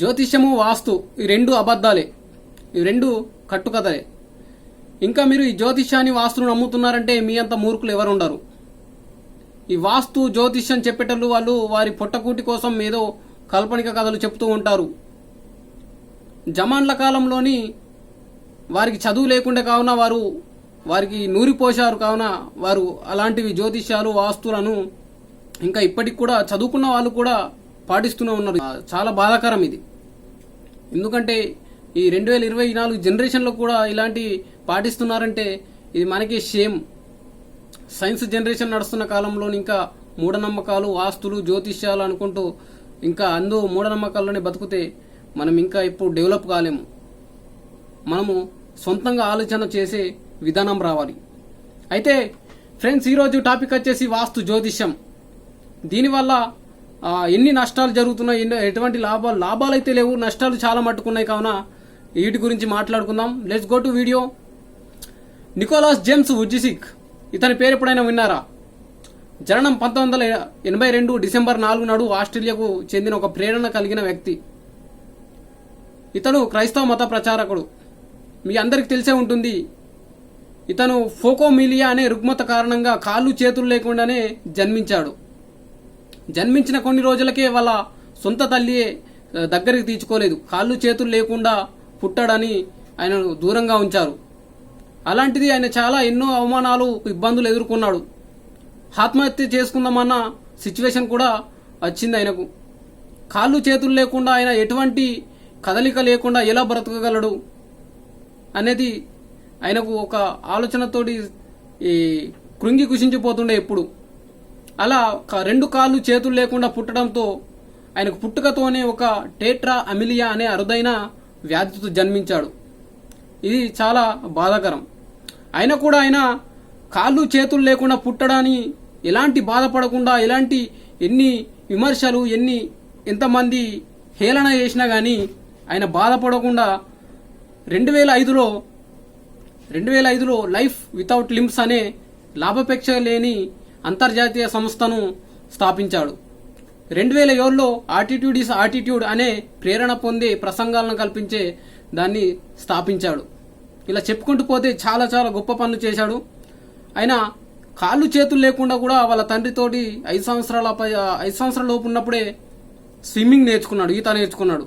జ్యోతిష్యము వాస్తు ఈ రెండు అబద్ధాలే. ఈ రెండు కట్టుకథలే. ఇంకా మీరు ఈ జ్యోతిష్యాన్ని వాస్తును నమ్ముతున్నారంటే మీ అంత మూర్ఖులు ఎవరు ఉండరు ఈ వాస్తు జ్యోతిష్యం చెప్పేటప్పుడు వాళ్ళు వారి పొట్టకూటి కోసం ఏదో కాల్పనిక కథలు చెప్తూ ఉంటారు. జమాన్ల కాలంలోని వారికి చదువు లేకుండా కావున వారు వారికి నూరిపోశారు కావున వారు అలాంటివి జ్యోతిష్యాలు వాస్తులను ఇంకా ఇప్పటికి కూడా చదువుకున్న వాళ్ళు కూడా పాటిస్తూనే ఉన్నారు. చాలా బాధాకరం ఇది. ఎందుకంటే ఈ రెండు వేల ఇరవై నాలుగు జనరేషన్లో కూడా ఇలాంటి పాటిస్తున్నారంటే ఇది మనకి షేమ్ సైన్స్ జనరేషన్ నడుస్తున్న కాలంలో ఇంకా మూఢనమ్మకాలు వాస్తులు జ్యోతిష్యాలు అనుకుంటూ ఇంకా అందు మూఢనమ్మకాల్లోనే బతికితే మనం ఇంకా ఇప్పుడు డెవలప్ కాలేము. మనము సొంతంగా ఆలోచన చేసే విధానం రావాలి. అయితే ఫ్రెండ్స్ ఈరోజు టాపిక్ వచ్చేసి వాస్తు జ్యోతిష్యం. దీనివల్ల ఎన్ని నష్టాలు జరుగుతున్నాయి ఎటువంటి లాభాలు లాభాలు అయితే లేవు నష్టాలు చాలా మట్టుకున్నాయి కావున వీటి గురించి మాట్లాడుకుందాం. Let's go to video Nicholas James Vujicic ఇతని పేరు ఎప్పుడైనా విన్నారా? జననం పంతొమ్మిది వందల ఎనభై రెండు డిసెంబర్ నాలుగు నాడు ఆస్ట్రేలియాకు చెందిన ఒక ప్రేరణ కలిగిన వ్యక్తి. ఇతను క్రైస్తవ మత ప్రచారకుడు. మీ అందరికి తెలిసే ఉంటుంది ఇతను ఫోకోమిలియా అనే రుగ్మత కారణంగా కాళ్ళు చేతులు లేకుండానే జన్మించాడు. జన్మించిన కొన్ని రోజులకే వాళ్ళ సొంత తల్లియే దగ్గరికి తీర్చుకోలేదు. కాళ్ళు చేతులు లేకుండా పుట్టాడని ఆయనను దూరంగా ఉంచారు. అలాంటిది ఆయన చాలా ఎన్నో అవమానాలు ఇబ్బందులు ఎదుర్కొన్నాడు. ఆత్మహత్య చేసుకుందామన్న సిచ్యువేషన్ కూడా వచ్చింది ఆయనకు. కాళ్ళు చేతులు లేకుండా ఆయన ఎటువంటి కదలిక లేకుండా ఎలా బ్రతకగలడు అనేది ఆయనకు ఒక ఆలోచనతోటి ఈ కృంగి కుషించిపోతుండే ఎప్పుడు. అలా క- రెండు కాళ్ళు చేతులు లేకుండా పుట్టడంతో ఆయనకు పుట్టుకతోనే ఒక టేట్రా అమిలియా అనే అరుదైన వ్యాధితో జన్మించాడు. ఇది చాలా బాధాకరం. అయినా కూడా ఆయన కాళ్ళు చేతులు లేకుండా పుట్టడాన్ని ఎలాంటి బాధపడకుండా ఎలాంటి ఎన్ని విమర్శలు ఎన్ని ఎంతమంది హేళన చేసినా కానీ ఆయన బాధపడకుండా రెండు వేల ఐదులో రెండు వేల ఐదులో లైఫ్ వితౌట్ లిమ్స్ అనే లాభాపేక్ష లేని అంతర్జాతీయ సంస్థను స్థాపించాడు. రెండు వేల ఏడులో ఆటిట్యూడ్ ఇస్ ఆటిట్యూడ్ అనే ప్రేరణ పొందే ప్రసంగాలను కల్పించే దాన్ని స్థాపించాడు. ఇలా చెప్పుకుంటూ పోతే చాలా చాలా గొప్ప పనులు చేశాడు. ఆయన కాళ్ళు చేతులు లేకుండా కూడా వాళ్ళ తండ్రితోటి ఐదు సంవత్సరాల ఐదు సంవత్సరాల లోపు ఉన్నప్పుడే స్విమ్మింగ్ నేర్చుకున్నాడు ఈత నేర్చుకున్నాడు.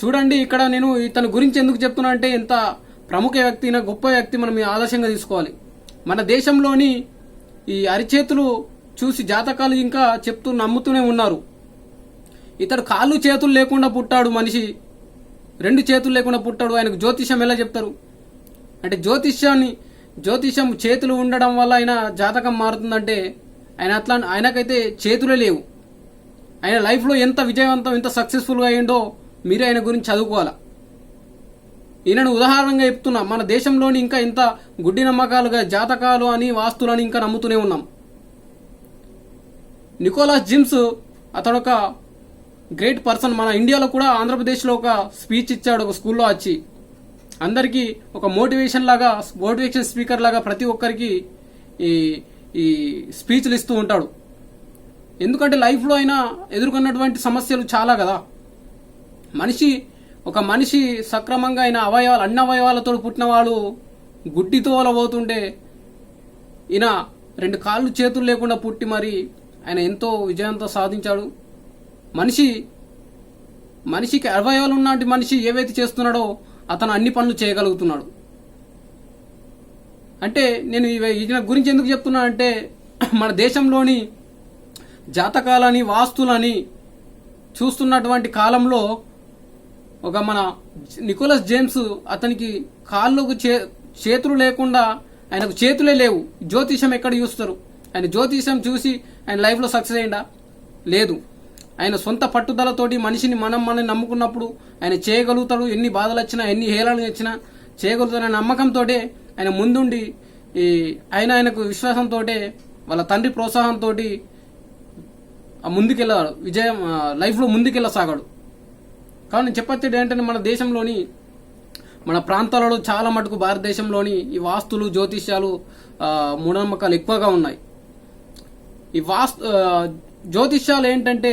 చూడండి ఇక్కడ నేను ఇతని గురించి ఎందుకు చెప్తున్నా అంటే ఇంత ప్రముఖ వ్యక్తి గొప్ప వ్యక్తి మనం ఆదర్శంగా తీసుకోవాలి. మన దేశంలోని ఈ అరిచేతులు చూసి జాతకాలు ఇంకా చెప్తూ నమ్ముతూనే ఉన్నారు. ఇతడు కాళ్ళు చేతులు లేకుండా పుట్టాడు మనిషి రెండు చేతులు లేకుండా పుట్టాడు. ఆయనకు జ్యోతిష్యం ఎలా చెప్తారు? అంటే జ్యోతిష్యాన్ని జ్యోతిష్యం చేతులు ఉండడం వల్ల ఆయన జాతకం మారుతుందంటే ఆయన అట్లా ఆయనకైతే చేతులే లేవు. ఆయన లైఫ్లో ఎంత విజయవంతం ఎంత సక్సెస్ఫుల్గా అయ్యిండో మీరే ఆయన గురించి చదువుకోవాలా. ఈయనను ఉదాహరణగా చెప్తున్నా మన దేశంలోని ఇంకా ఇంత గుడ్డి నమ్మకాలుగా జాతకాలు అని వాస్తులని ఇంకా నమ్ముతూనే ఉన్నాం. నికోలాస్ జిమ్స్ అతడొక గ్రేట్ పర్సన్. మన ఇండియాలో కూడా ఆంధ్రప్రదేశ్లో ఒక స్పీచ్ ఇచ్చాడు ఒక స్కూల్లో వచ్చి అందరికీ ఒక మోటివేషన్ లాగా మోటివేషన్ స్పీకర్ లాగా ప్రతి ఒక్కరికి ఈ ఈ స్పీచ్లు ఇస్తూ ఉంటాడు. ఎందుకంటే లైఫ్లో అయినా ఎదుర్కొన్నటువంటి సమస్యలు చాలా కదా. మనిషి ఒక మనిషి సక్రమంగా అయిన అవయవాలు అన్ని అవయవాలతో పుట్టినవాడు గుడ్డితో పోతుంటే ఈయన రెండు కాళ్ళు చేతులు లేకుండా పుట్టి మరి ఆయన ఎంతో విజయంతో సాధించాడు. మనిషి మనిషికి అవయవాలు ఉన్నటి మనిషి ఏవైతే చేస్తున్నాడో అతను అన్ని పనులు చేయగలుగుతున్నాడు. అంటే నేను ఈయన గురించి ఎందుకు చెప్తున్నానంటే మన దేశంలోని జాతకాలని వాస్తులని చూస్తున్నటువంటి కాలంలో ఒక మన నికోలస్ జేమ్స్ అతనికి కాళ్ళకు చే చేతులు లేకుండా ఆయనకు చేతులే లేవు. జ్యోతిషం ఎక్కడ చూస్తారు? ఆయన జ్యోతిషం చూసి ఆయన లైఫ్లో సక్సెస్ అయ్యిందా లేదు. ఆయన సొంత పట్టుదలతోటి మనిషిని మనం మనం నమ్ముకున్నప్పుడు ఆయన చేయగలుగుతాడు. ఎన్ని బాధలు వచ్చినా ఎన్ని హేళనలు వచ్చినా చేయగలుగుతాడనే నమ్మకంతో ఆయన ముందుండి ఈ ఆయన ఆయనకు విశ్వాసంతో వాళ్ళ తండ్రి ప్రోత్సాహంతో ముందుకెళ్ళాడు విజయం లైఫ్లో ముందుకెళ్ళసాగాడు. కానీ చెప్పొచ్చేది ఏంటంటే మన దేశంలోని మన ప్రాంతాలలో చాలా మటుకు భారతదేశంలోని ఈ వాస్తులు జ్యోతిష్యాలు మూఢనమ్మకాలు ఎక్కువగా ఉన్నాయి. ఈ వాస్తు జ్యోతిష్యాలు ఏంటంటే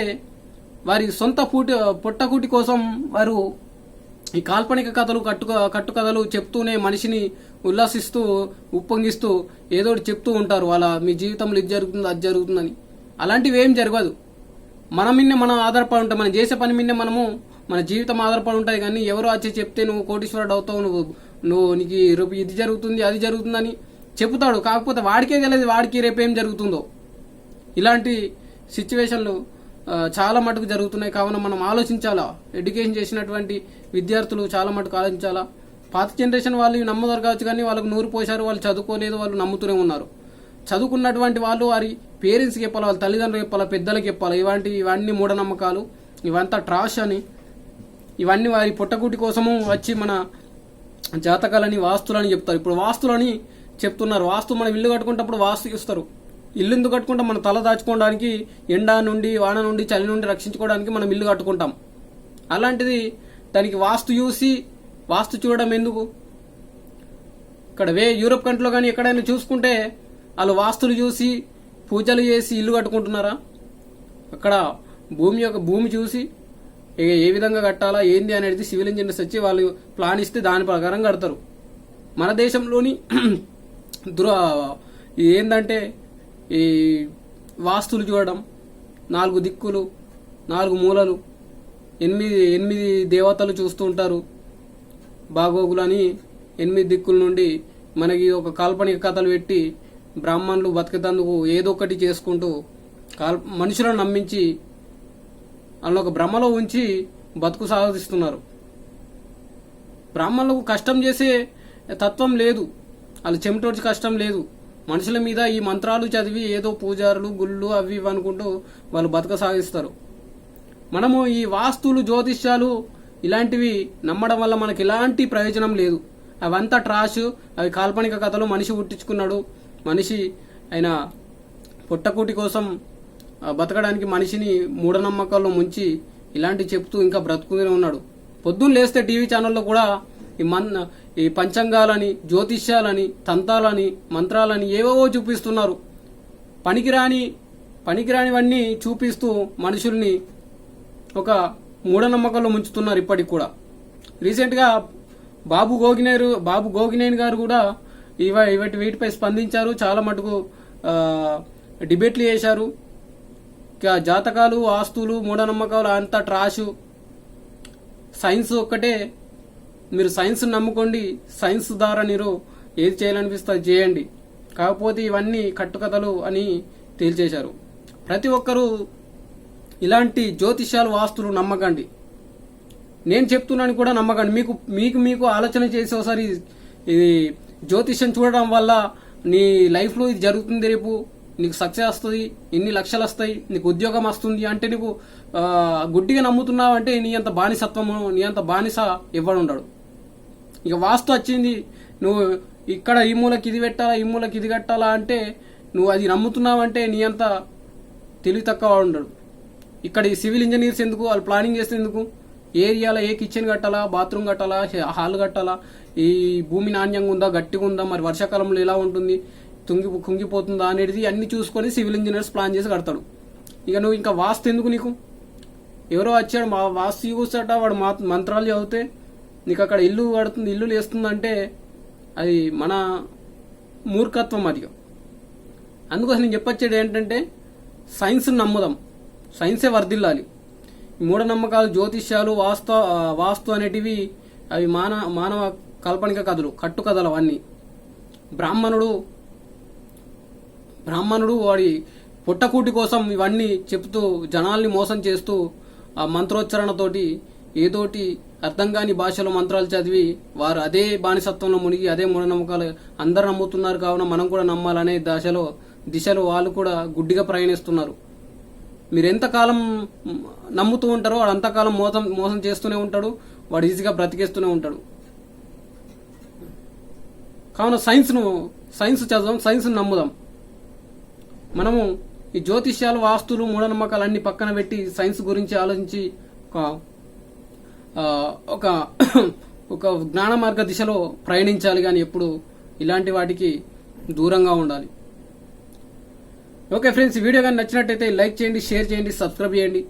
వారి సొంత పూటి పొట్టకూటి కోసం వారు ఈ కాల్పనిక కథలు కట్టు కట్టుకథలు చెప్తూనే మనిషిని ఉల్లాసిస్తూ ఉప్పొంగిస్తూ ఏదో చెప్తూ ఉంటారు. వాళ్ళ మీ జీవితంలో ఇది జరుగుతుంది అది జరుగుతుందని. అలాంటివి ఏం జరగదు. మన మిన్నే మనం ఆధారపడి ఉంటాం. మనం చేసే పని మిన్నే మనము మన జీవితం ఆధారపడి ఉంటుంది కానీ ఎవరో వచ్చి చెప్తే నువ్వు కోటీశ్వరుడు అవుతావు నువ్వు నువ్వు నీకు రేపు ఇది జరుగుతుంది అది జరుగుతుందని చెబుతాడు. కాకపోతే వాడికే తెలియదు వాడికి రేపు ఏం జరుగుతుందో. ఇలాంటి సిచ్యువేషన్లు చాలా మటుకు జరుగుతున్నాయి. కావున మనం ఆలోచించాలా? ఎడ్యుకేషన్ చేసినటువంటి విద్యార్థులు చాలా మటుకు ఆలోచించాలా? పాత జనరేషన్ వాళ్ళు నమ్మదారు కావచ్చు కానీ వాళ్ళకు నూరు పోశారు వాళ్ళు చదువుకోలేదు వాళ్ళు నమ్ముతూనే ఉన్నారు. చదువుకున్నటువంటి వాళ్ళు వారి పేరెంట్స్కి చెప్పాలి వాళ్ళ తల్లిదండ్రులు చెప్పాలి పెద్దలకు చెప్పాలి? ఇలాంటి ఇవన్నీ మూఢనమ్మకాలు. ఇవంతా ట్రాష్ అని ఇవన్నీ వారి పుట్టకూటి కోసము వచ్చి మన జాతకాలని వాస్తులని చెప్తారు. ఇప్పుడు వాస్తులని చెప్తున్నారు. వాస్తు మనం ఇల్లు కట్టుకుంటప్పుడు వాస్తు ఇస్తారు. ఇల్లు ఎందుకు కట్టుకుంటాం? మన తల దాచుకోవడానికి ఎండ నుండి వాన నుండి చలి నుండి రక్షించుకోవడానికి మనం ఇల్లు కట్టుకుంటాం. అలాంటిది దానికి వాస్తు చూసి వాస్తు చూడడం ఎందుకు? ఇక్కడ వే యూరోప్ కంట్రీలో కానీ ఎక్కడైనా చూసుకుంటే వాళ్ళు వాస్తులు చూసి పూజలు చేసి ఇల్లు కట్టుకుంటున్నారా? అక్కడ భూమి యొక్క భూమి చూసి ఇక ఏ విధంగా కట్టాలా ఏంది అనేది సివిల్ ఇంజనీర్స్ వచ్చి వాళ్ళు ప్లాన్ ఇస్తే దాని ప్రకారం కడతారు. మన దేశంలోని దుర ఏంటంటే ఈ వాస్తులు చూడడం నాలుగు దిక్కులు నాలుగు మూలలు ఎనిమిది ఎనిమిది దేవతలు చూస్తూ ఉంటారు. బాగోగులు అని ఎనిమిది దిక్కుల నుండి మనకి ఒక కాల్పనిక కథలు పెట్టి బ్రాహ్మణులు బతికేందుకు ఏదో ఒకటి చేసుకుంటూ కాల్ మనుషులను నమ్మించి అందులో ఒక భ్రమలో ఉంచి బతుకు సాగిస్తున్నారు బ్రాహ్మణులకు కష్టం చేసే తత్వం లేదు. వాళ్ళు చెమటోడ్చి కష్టం లేదు. మనుషుల మీద ఈ మంత్రాలు చదివి ఏదో పూజారులు గుళ్ళు అవి ఇవి అనుకుంటూ వాళ్ళు బతుక సాగిస్తారు. మనము ఈ వాస్తులు జ్యోతిష్యాలు ఇలాంటివి నమ్మడం వల్ల మనకు ఎలాంటి ప్రయోజనం లేదు. అవంతా ట్రాష్ అవి కాల్పనిక కథలు మనిషి పుట్టించుకున్నాడు. మనిషి ఆయన పుట్టకూటి కోసం బతకడానికి మనిషిని మూఢనమ్మకాల్లో ముంచి ఇలాంటి చెప్తూ ఇంకా బ్రతుకుతూనే ఉన్నాడు. పొద్దున్న లేస్తే టీవీ ఛానల్లో కూడా ఈ మన్ ఈ పంచాంగాలని జ్యోతిష్యాలని తంతాలని మంత్రాలని ఏవేవో చూపిస్తున్నారు. పనికిరాని పనికిరానివన్నీ చూపిస్తూ మనుషుల్ని ఒక మూఢనమ్మకాల్లో ముంచుతున్నారు ఇప్పటికి కూడా. రీసెంట్గా బాబు గోగినేరు బాబు గోగినేని గారు కూడా ఇవ ఇవటి వీటిపై స్పందించారు. చాలా మటుకు డిబేట్లు చేశారు. ఇక జాతకాలు ఆస్తులు మూఢనమ్మకాలు అంతా ట్రాషు. సైన్స్ ఒక్కటే. మీరు సైన్స్ నమ్ముకోండి సైన్స్ ద్వారా మీరు ఏది చేయాలనిపిస్తే చేయండి. కాకపోతే ఇవన్నీ కట్టుకథలు అని తేల్చేశారు. ప్రతి ఒక్కరూ ఇలాంటి జ్యోతిష్యాలు వాస్తులు నమ్మకండి. నేను చెప్తున్నాను కూడా నమ్మకండి. మీకు మీకు మీకు ఆలోచన చేసి ఒకసారి ఇది జ్యోతిష్యం చూడడం వల్ల నీ లైఫ్లో ఇది జరుగుతుంది రేపు. నీకు సక్సెస్ వస్తుంది ఇన్ని లక్షలు వస్తాయి నీకు ఉద్యోగం వస్తుంది అంటే నీకు గుడ్డిగా నమ్ముతున్నావు అంటే నీ అంత బానిసత్వము నీ అంత బానిస ఇవ్వడుండడు ఇక వాస్తు వచ్చింది నువ్వు ఇక్కడ ఈ మూలకి ఇది పెట్టాలా ఈ మూలకి ఇది కట్టాలా అంటే నువ్వు అది నమ్ముతున్నావంటే నీ అంత తెలివి తక్కువ ఉండడు. ఇక్కడ ఈ సివిల్ ఇంజనీర్స్ ఎందుకు వాళ్ళు ప్లానింగ్ చేస్తే ఎందుకు ఏ ఏరియాలో ఏ కిచెన్ కట్టాలా బాత్రూమ్ కట్టాలా హాల్ కట్టాలా ఈ భూమి నాణ్యంగా ఉందా గట్టిగా ఉందా మరి వర్షాకాలంలో ఎలా ఉంటుంది? తుంగి కుంగిపోతుందా అనేది అన్ని చూసుకొని సివిల్ ఇంజనీర్స్ ప్లాన్ చేసి కడతాడు. ఇక నువ్వు ఇంకా వాస్తు ఎందుకు నీకు? ఎవరో వచ్చాడు మా వాస్తు చూసాట వాడు మా మంత్రాలు చదివితే నీకు అక్కడ ఇల్లు కడుతుంది ఇల్లు లేస్తుందంటే అది మన మూర్ఖత్వం అది. అందుకోసం నేను చెప్పొచ్చేది ఏంటంటే సైన్స్ నమ్ముదాం. సైన్సే వర్ధిల్లాలి. మూఢనమ్మకాలు జ్యోతిష్యాలు వాస్తు వాస్తు అనేటివి అవి మాన మానవ కాల్పనిక కథలు కట్టు కథలు అవన్నీ. బ్రాహ్మణుడు బ్రాహ్మణుడు వాడి పుట్టకూటి కోసం ఇవన్నీ చెప్తూ జనాల్ని మోసం చేస్తూ ఆ మంత్రోచ్చరణతోటి ఏదోటి అర్థం కాని భాషలో మంత్రాలు చదివి వారు అదే బానిసత్వంలో మునిగి అదే మూఢనమ్మకాలు అందరు నమ్ముతున్నారు కావున మనం కూడా నమ్మాలనే దశలో దిశలో వాళ్ళు కూడా గుడ్డిగా ప్రయాణిస్తున్నారు. మీరు ఎంతకాలం నమ్ముతూ ఉంటారో వాడు అంతకాలం మోసం మోసం చేస్తూనే ఉంటాడు వాడు ఈజీగా బ్రతికేస్తూనే ఉంటాడు. కావున సైన్స్ను సైన్స్ చదువుదాం సైన్స్ను నమ్ముదాం. మనము ఈ జ్యోతిష్యాలు వాస్తులు మూఢనమ్మకాలు అన్ని పక్కన పెట్టి సైన్స్ గురించి ఆలోచించి ఒక ఒక ఒక జ్ఞాన మార్గ దిశలో ప్రయాణించాలి కానీ ఎప్పుడు ఇలాంటి వాటికి దూరంగా ఉండాలి. ఓకే ఫ్రెండ్స్ వీడియో కానీ నచ్చినట్టయితే లైక్ చేయండి షేర్ చేయండి సబ్స్క్రైబ్ చేయండి.